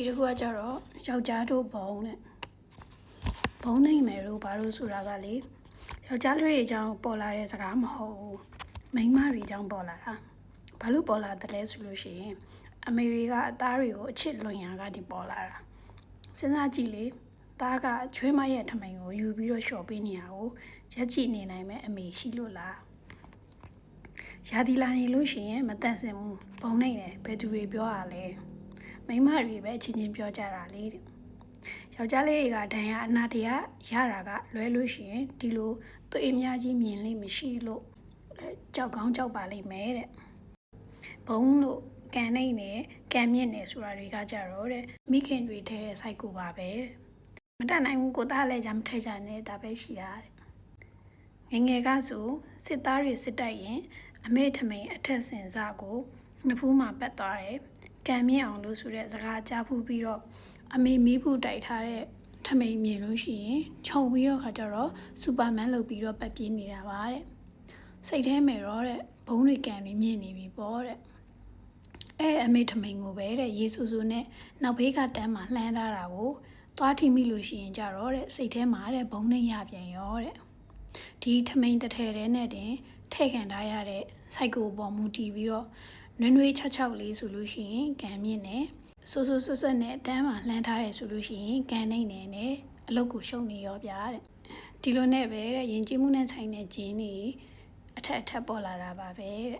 ဒီတစ်ခုကကြတော့ယောက်ျားတို့ဘုံတဲ့ဘုံနိုင်မယ်လို့ဘာလို့ဆိုတာကလေယောက်ျားလူတွေအကြောင်းပေါ်လာတဲ့စကားမဟုတ်ဘူးမိန်းမတွေအကြောင်းပေါ်လာတာဘာလို့ပေါ်လာတယ်လဲဆိုလို့ရှိရင်အမေရိကအသားတွေကိုအချစ်လွန်ရာကဒီပေါ်လာတာစဉ်းစားကြည့်လေသားကချွေးမရဲ့ထမိန်ကိုယူပြီးတော့လျှော်ပေးနေရကိုရက်ကြည့်နေနိုင်မဲ့အမေရှိလို့လားရာသီလာနေလို့ရှိရင်မတန့်စင်ဘူးဘုံနိုင်တယ်ဘယ်သူတွေပြောရလဲ မိန်းမတွေပဲအချင်းချင်းပြောကြတာလေတဲ့ယောက်ျားလေးတွေကဒဏ်ရာအနာတရားရတာကလွဲလို့ရှိရင်ဒီလိုသူအများကြီးမြင်လိမ့်မရှိလို့အဲကြောက်ကောင်းကြောက်ပါလိမ့်မယ်တဲ့ဘုံလို့ကန်နေနေကန်မြင့်နေဆိုတာတွေကကြတော့တဲ့မိခင်တွေထဲတဲ့ site ကိုပါပဲတဲ့မတတ်နိုင်ဘူးကိုသားလည်းကြမ်းထဲကြနေဒါပဲရှိတာတဲ့ငယ်ငယ်ကဆိုစစ်သားတွေစစ်တိုက်ရင် အမေထမိန်အထက်စင်စကိုနှစ်ဖူးမှာပတ်သွားတယ်။ ကံမြင့်အောင်လို့ဆိုတဲ့စကားကြားဖူးပြီးတော့အမေမီးဖူးတိုက်ထားတဲ့ထမိန်မြင်လို့ရှိရင်ခြုံပြီးတော့ခါကျတော့စူပါမန်လုပ်ပြီးတော့ပတ်ပြေးနေတာပါတဲ့။စိတ်ထဲမှာတော့တဲ့ဘုံတွေကံတွေမြင်နေပြီပေါ့တဲ့။အဲအမေထမိန်ကိုပဲတဲ့ရေဆူဆူနဲ့နောက်ဘေးကတန်းမှာလှမ်းထားတာကိုသွားထိမိလို့ရှိရင်ကြတော့တဲ့စိတ်ထဲမှာတဲ့ဘုံနဲ့ရပြန်ရောတဲ့။ဒီထမိန်တစ်ထည်တည်းနဲ့တင်ထဲ့ခံထားရတဲ့စိုက်ကိုပေါ်မူတည်ပြီးတော့ နွေ့နွေ့ချောက်ချောက်လေးဆိုလို့ရှိရင်ကံမြင့်နဲ့ဆူဆူဆွတ်ဆွတ်နဲ့အတန်းမှာလှမ်းထားတယ်ဆိုလို့ရှိရင်ကံနေနေနဲ့အလုတ်ကိုရှုံနေရောဗျာတဲ့ဒီလိုနဲ့ပဲတဲ့ယဉ်ကျေးမှုနဲ့ဆိုင်တဲ့ဂျင်းတွေအထက်အထက်ပေါ်လာတာပါပဲတဲ့